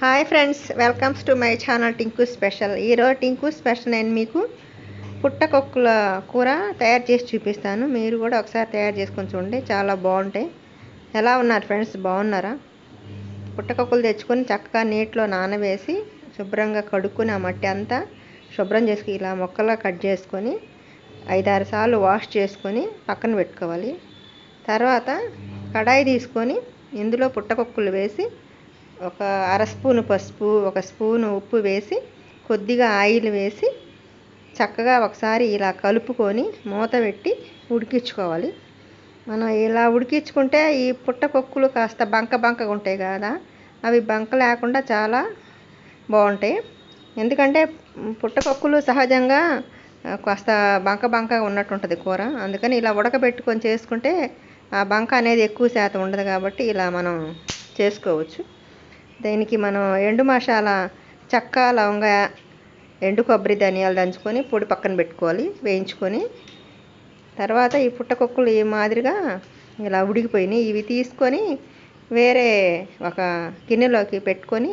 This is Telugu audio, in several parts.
Hi friends welcomes to my channel Tinku special ఈరోజు టింకు స్పెషల్ నేను మీకు పుట్టకొక్కుల కూర తయారు చేసి చూపిస్తాను. మీరు కూడా ఒకసారి తయారు చేసుకొని చూడండి చాలా బాగుంటాయి. ఎలా ఉన్నారు ఫ్రెండ్స్ బాగున్నారా? పుట్టకొక్కులు తెచ్చుకొని చక్కగా నీటిలో నానవేసి శుభ్రంగా కడుక్కుని ఆ మట్టి అంతా శుభ్రం చేసుకుని ఇలా మొక్కలా కట్ చేసుకొని ఐదారు సార్లు వాష్ చేసుకొని పక్కన పెట్టుకోవాలి. తర్వాత కడాయి తీసుకొని ఇందులో పుట్టకొక్కులు వేసి ఒక అర స్పూను పసుపు ఒక స్పూను ఉప్పు వేసి కొద్దిగా ఆయిల్ వేసి చక్కగా ఒకసారి ఇలా కలుపుకొని మూత పెట్టి ఉడికించుకోవాలి. మనం ఇలా ఉడికించుకుంటే ఈ పుట్టకొక్కులు కాస్త బంక బంకగా ఉంటాయి కదా అవి బంక లేకుండా చాలా బాగుంటాయి. ఎందుకంటే పుట్టకొక్కులు సహజంగా కాస్త బంక బంకగా ఉన్నట్టు ఉంటుంది కూర. అందుకని ఇలా ఉడకబెట్టుకొని చేసుకుంటే ఆ బంక అనేది ఎక్కువ శాతం ఉండదు కాబట్టి ఇలా మనం చేసుకోవచ్చు. దీనికి మనం ఎండు మసాలా చక్క లవంగ ఎండు కొబ్బరి ధనియాలు దంచుకొని పొడి పక్కన పెట్టుకోవాలి. వేయించుకొని తర్వాత ఈ పుట్టకొక్కులు ఈ మాదిరిగా ఇలా ఉడికిపోయినాయి. ఇవి తీసుకొని వేరే ఒక గిన్నెలోకి పెట్టుకొని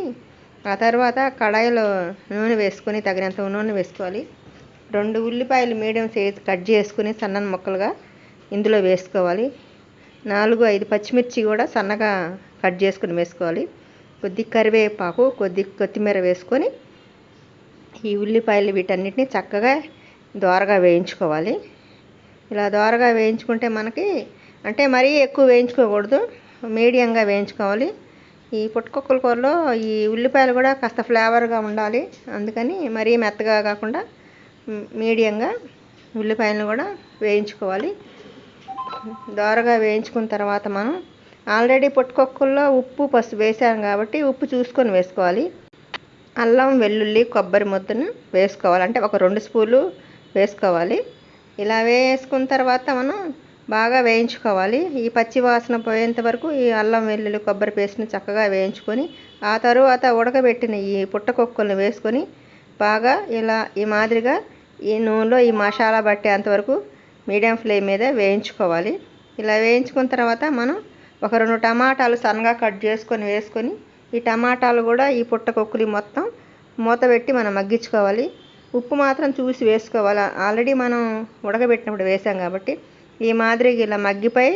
ఆ తర్వాత కడాయిలో నూనె వేసుకొని తగినంత నూనె వేసుకోవాలి. రెండు ఉల్లిపాయలు మీడియం సైజ్ కట్ చేసుకుని సన్నని ముక్కలుగా ఇందులో వేసుకోవాలి. నాలుగు ఐదు పచ్చిమిర్చి కూడా సన్నగా కట్ చేసుకుని వేసుకోవాలి. కొద్ది కరివేపాకు కొద్ది కొత్తిమీర వేసుకొని ఈ ఉల్లిపాయలు వీటన్నిటిని చక్కగా దోరగా వేయించుకోవాలి. ఇలా దోరగా వేయించుకుంటే మనకి అంటే మరీ ఎక్కువ వేయించుకోకూడదు మీడియంగా వేయించుకోవాలి. ఈ పుట్టుకొక్కల కూరలో ఈ ఉల్లిపాయలు కూడా కాస్త ఫ్లేవర్గా ఉండాలి. అందుకని మరీ మెత్తగా కాకుండా మీడియంగా ఉల్లిపాయలను కూడా వేయించుకోవాలి. దోరగా వేయించుకున్న తర్వాత మనం ఆల్రెడీ పుట్టుకొక్కుల్లో ఉప్పు పసుపు వేసాం కాబట్టి ఉప్పు చూసుకొని వేసుకోవాలి. అల్లం వెల్లుల్లి కొబ్బరి ముద్దను వేసుకోవాలి. అంటే ఒక రెండు స్పూన్లు వేసుకోవాలి. ఇలా వేసుకున్న తర్వాత మనం బాగా వేయించుకోవాలి. ఈ పచ్చి వాసన పోయేంత వరకు ఈ అల్లం వెల్లుల్లి కొబ్బరి పేస్ట్ని చక్కగా వేయించుకొని ఆ తరువాత ఉడకబెట్టిన ఈ పుట్టకొక్కులను వేసుకొని బాగా ఇలా ఈ మాదిరిగా ఈ నూనెలో ఈ మసాలా పట్టేంతవరకు మీడియం ఫ్లేమ్ మీద వేయించుకోవాలి. ఇలా వేయించుకున్న తర్వాత మనం ఒక రెండు టమాటాలు సన్నగా కట్ చేసుకొని వేసుకొని ఈ టమాటాలు కూడా ఈ పుట్టకొక్కులు మొత్తం మూత పెట్టి మనం మగ్గించుకోవాలి. ఉప్పు మాత్రం చూసి వేసుకోవాలి. ఆల్రెడీ మనం ఉడకబెట్టినప్పుడు వేసాం కాబట్టి ఈ మాదిరిగా ఇలా మగ్గిపై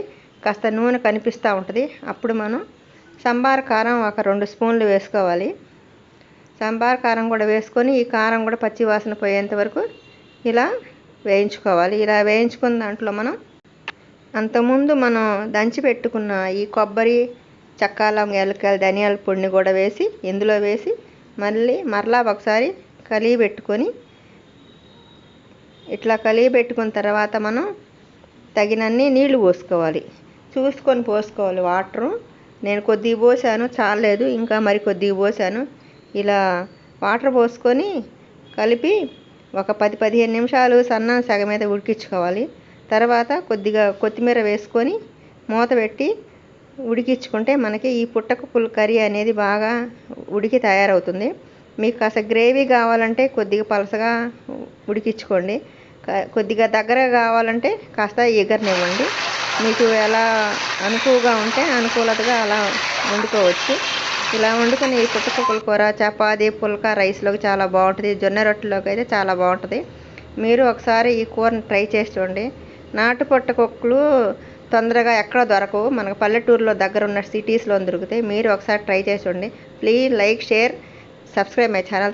కాస్త నూనె కనిపిస్తూ ఉంటుంది. అప్పుడు మనం సంబార్ కారం ఒక రెండు స్పూన్లు వేసుకోవాలి. సంబార కారం కూడా వేసుకొని ఈ కారం కూడా పచ్చి వాసన పోయేంత వరకు ఇలా వేయించుకోవాలి. ఇలా వేయించుకున్న దాంట్లో మనం అంతకుముందు మనం దంచి పెట్టుకున్న ఈ కొబ్బరి చక్కాలం ఏలకాయలు ధనియాల పొడిని కూడా వేసి ఇందులో వేసి మళ్ళీ మరలా ఒకసారి కలిగి పెట్టుకొని ఇట్లా కలిగి పెట్టుకున్న తర్వాత మనం తగినన్ని నీళ్ళు పోసుకోవాలి. చూసుకొని పోసుకోవాలి వాటరు. నేను కొద్దిగా పోసాను చాలేదు ఇంకా మరి కొద్దిగా పోసాను. ఇలా వాటర్ పోసుకొని కలిపి ఒక పది పదిహేను నిమిషాలు సన్న సగం మీద ఉడికించుకోవాలి. తర్వాత కొద్దిగా కొత్తిమీర వేసుకొని మూత పెట్టి ఉడికించుకుంటే మనకి ఈ పుట్టకపుల్ కర్రీ అనేది బాగా ఉడికి తయారవుతుంది. మీకు కాస్త గ్రేవీ కావాలంటే కొద్దిగా పలసగా ఉడికించుకోండి. కొద్దిగా దగ్గర కావాలంటే కాస్త ఎగరనివ్వండి. మీకు ఎలా అనుకువగా ఉంటే అనుకూలతగా అలా వండుకోవచ్చు. ఇలా వండుకొని ఈ పుట్టకొక్కల కూర చపాతి పుల్క రైస్లోకి చాలా బాగుంటుంది. జొన్న రొట్టెలోకి అయితే చాలా బాగుంటుంది. మీరు ఒకసారి ఈ కూరని ట్రై చేసి చూడండి. నాటు పుట్టకొక్కలు తొందరగా ఎక్కడ దొరకవు. మనకు పల్లెటూరులో దగ్గర ఉన్న సిటీస్లో దొరుకుతాయి మీరు ఒకసారి ట్రై చేసి చూడండి. Please like share subscribe my channel